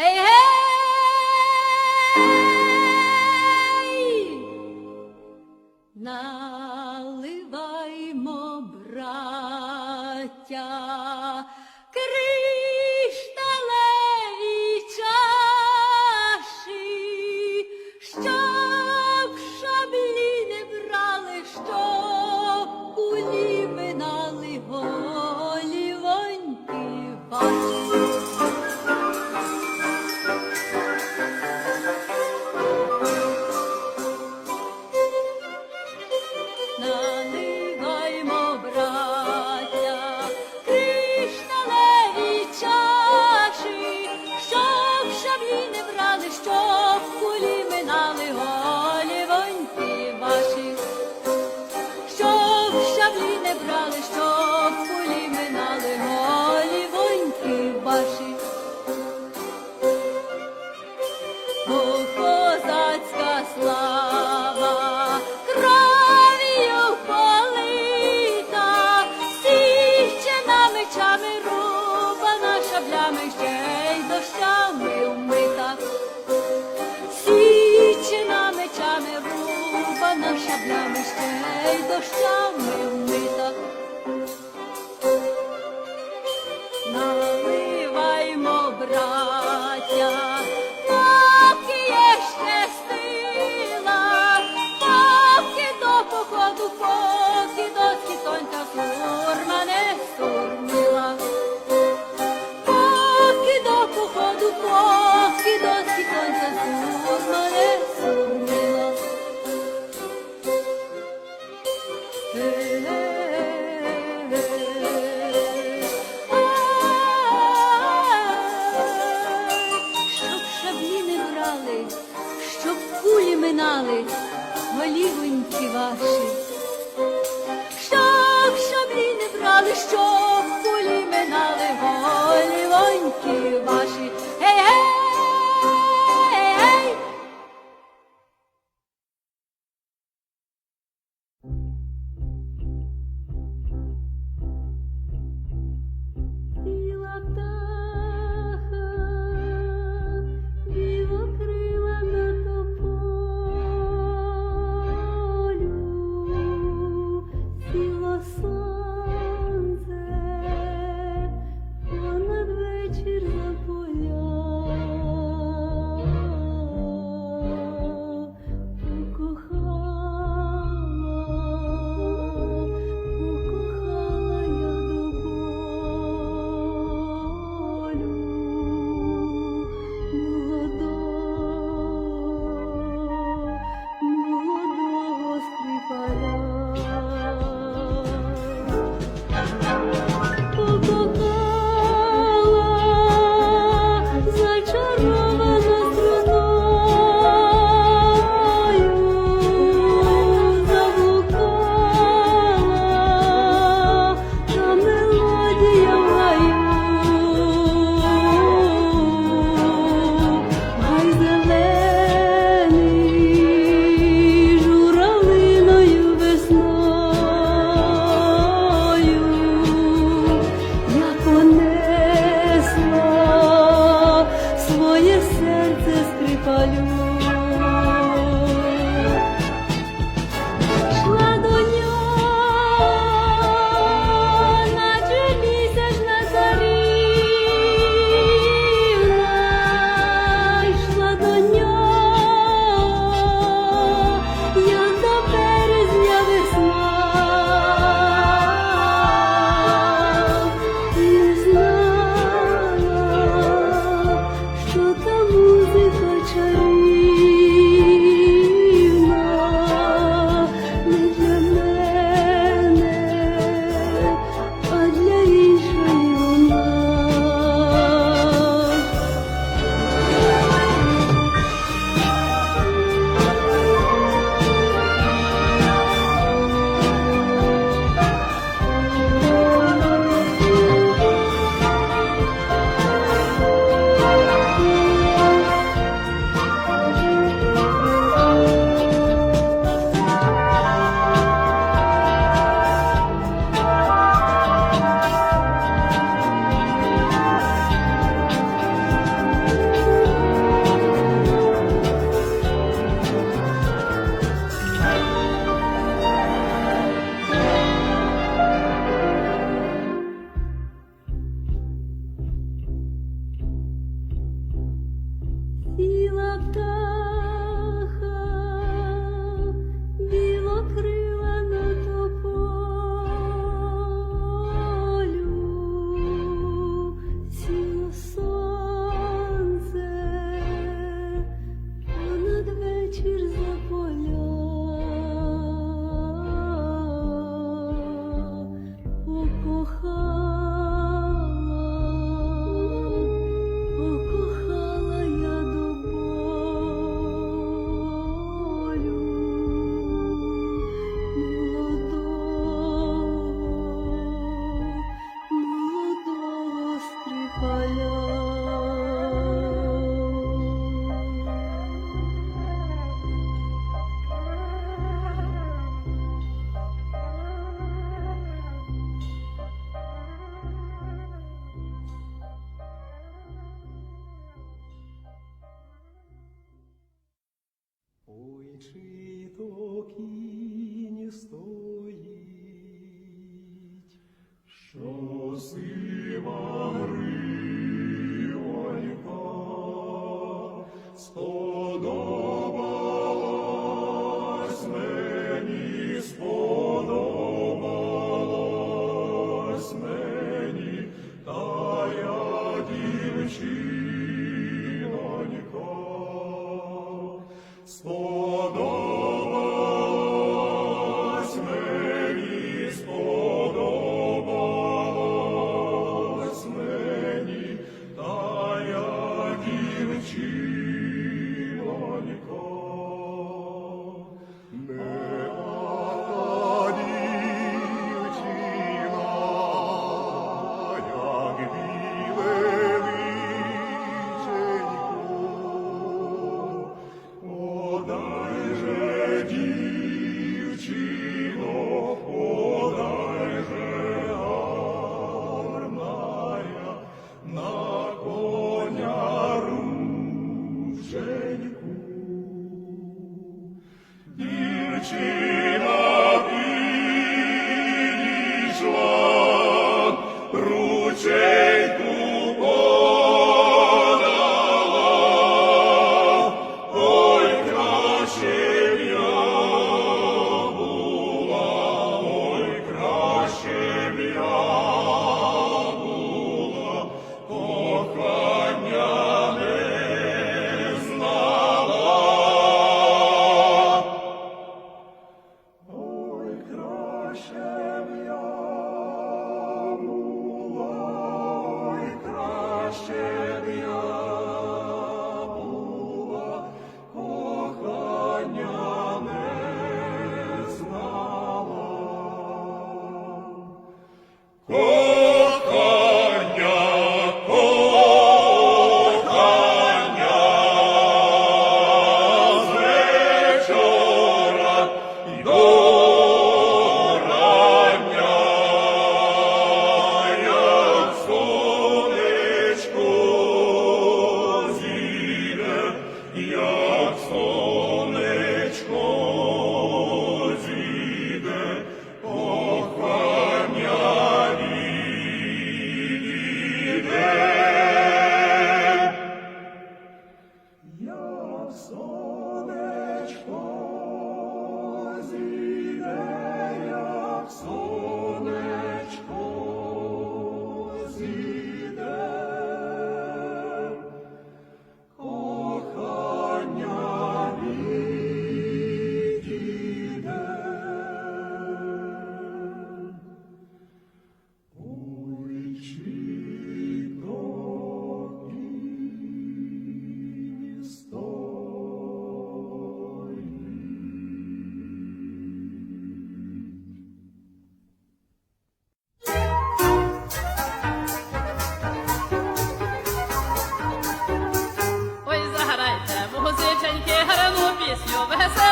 Hey, hey! Now. Над нами ще й дощами. ki vahşi. the Oh.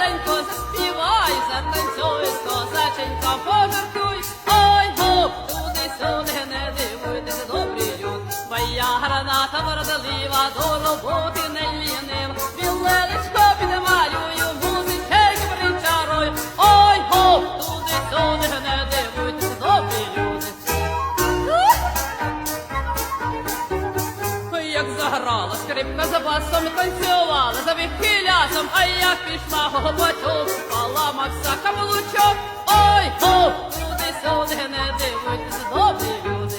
зеленько, заспівай, затанцюй, козаченька, пожартуй, ой гоп, туди сюди не дивуйтесь, добрий люд, моя граната вродолива, до роботи не ліним, білелечко підмалюю, музичей причаруй, ой гоп, туди сюди не дивуйтесь. Заграла, за басом танцювала, за вихилясом, а я пішла гоботю, поламався каблучок. Ой, го, туди сюди не дивуйтесь, добрі люди.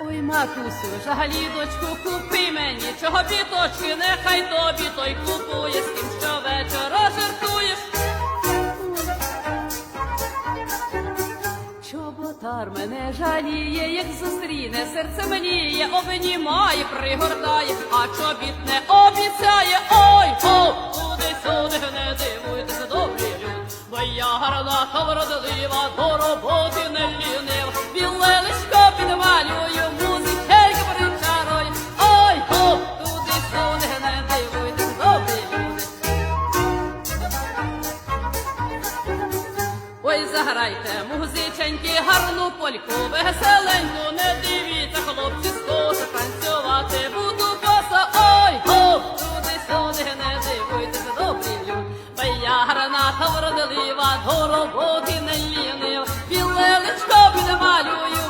Ой, матусю, жагалі дочку, купи мені, чого біточки, серце мені обнімає, пригортає, а чобіт не обіцяє. Ой, о, туди сюди не дивуйтеся, добрі люди, бо я гарна та вродлива, до роботи не лінива, Ой, музиченьки, гарну польку, веселеньку, не дивіться, хлопці, скоса танцювати буду коса. Ой, го, туди сюди не дивуйтеся, добрі люди. Бо я гарна та вродлива, до роботи не лінив. Білелечко підмалюю,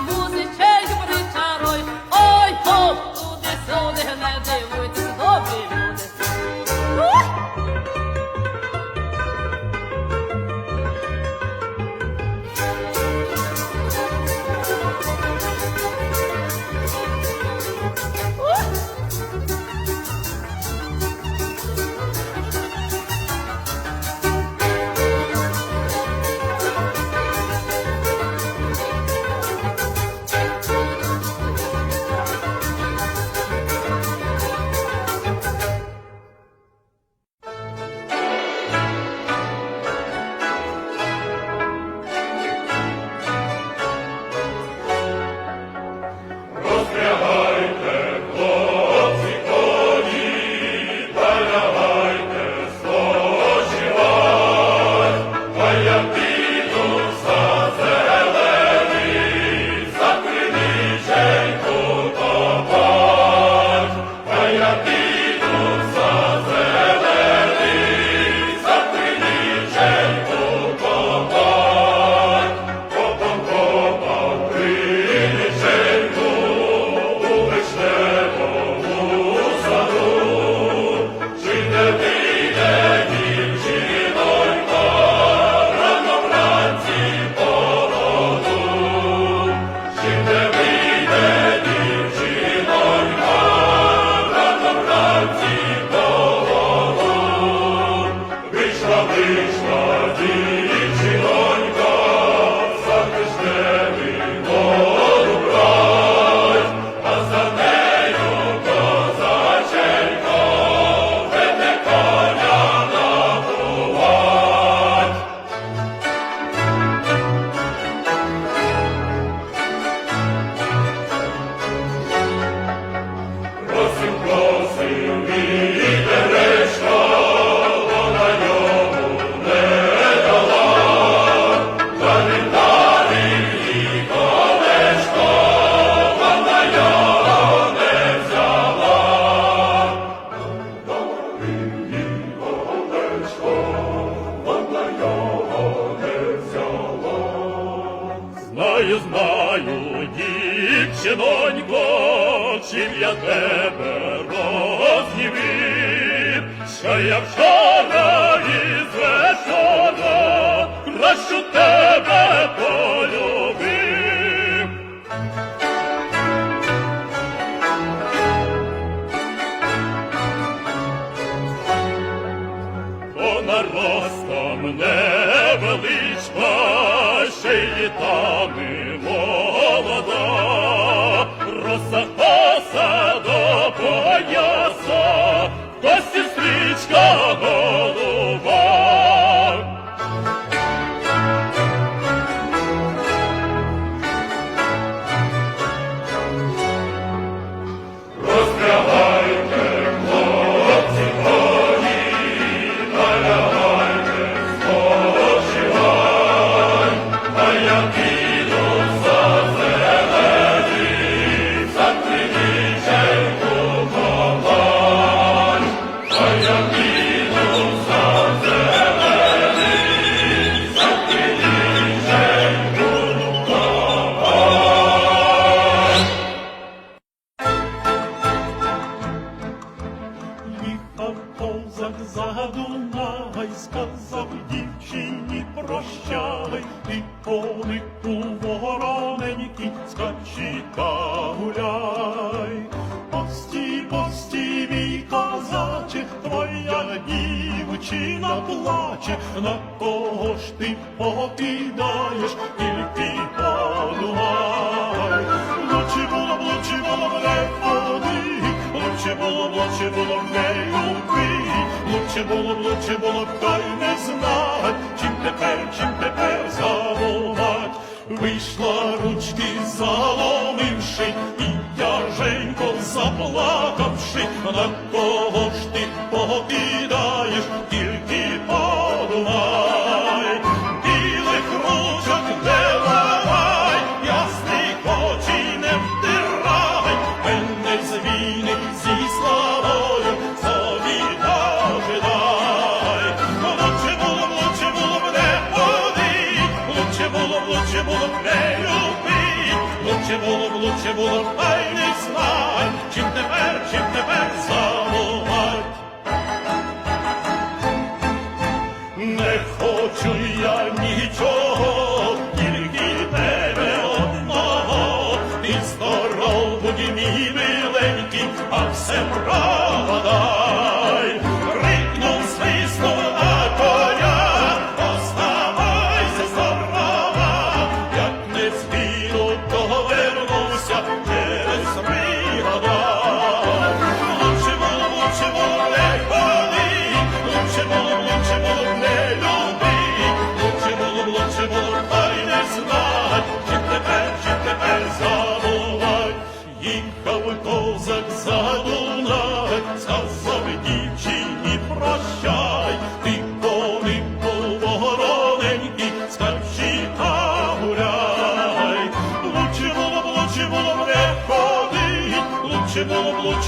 ти конику вороненький, скачи та гуляй. Пості, пості, мій козаче, твоя дівчина плаче, на кого ж ти покидаєш, тільки подумай. Лучше було, б, лучше було б не ходи, лучше було, б, лучше було б не люби, лучше було, б, лучше було б та й не знать, тепер, чим тепер заволать. Вийшла ручки заломивши, і тяженько заплакавши, на кого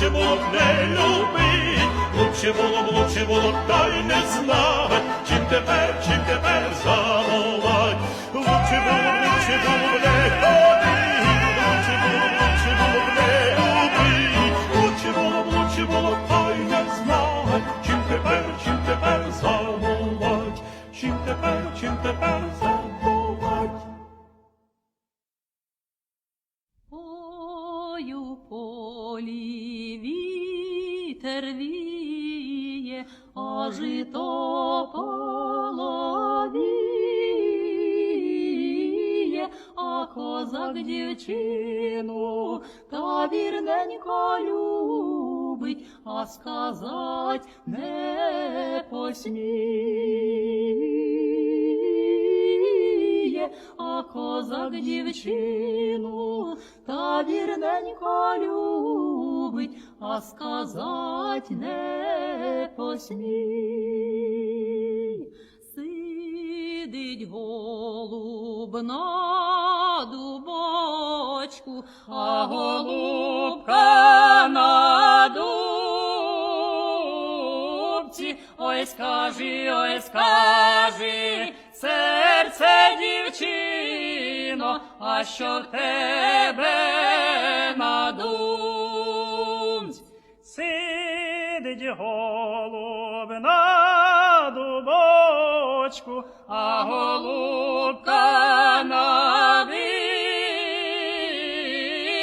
лучше було б не любить, лучше було б, лучше було б, та й не знать, чим тепер, чим тепер забувать. Лучше було б, лучше було б не ходить, лучше було б, лучше було б не любить, лучше було б, лучше було б, та й не знать, чим тепер, чим тепер забувать, чим тепер, чим тепер забувать. Вітер віє, а жито половіє, а козак дівчину та вірненько любить, а сказать не посміє, а козак дівчину та вірненько любить, а сказать не посмій. Сидить голуб на дубочку, а голубка на дубці. Ой, скажи, ой, скажи, серце дівчино, а що в тебе на думці? Сидить голуб на дубочку, а голубка на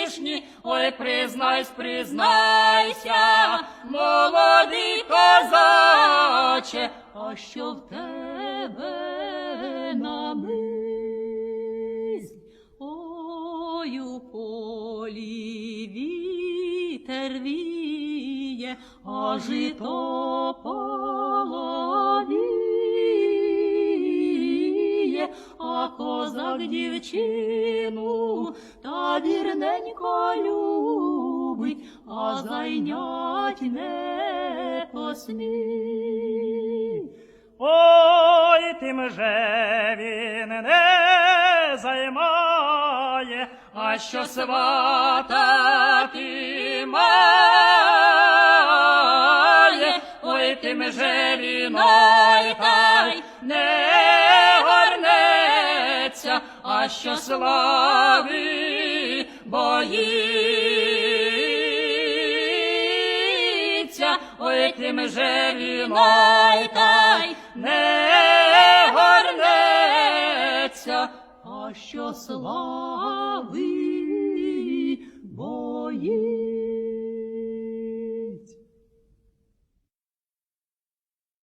вишні. Ой, признайся, признайся, молодий козаче, а що в віє, а жито половіє, а козак дівчину та вірненько любить, а зайнять не посмій. ой, тим же він не займає, А що сватати має, же вінай не горнеться, а що слави боїться, ой, тим же він ой та й не горнеться, а що слави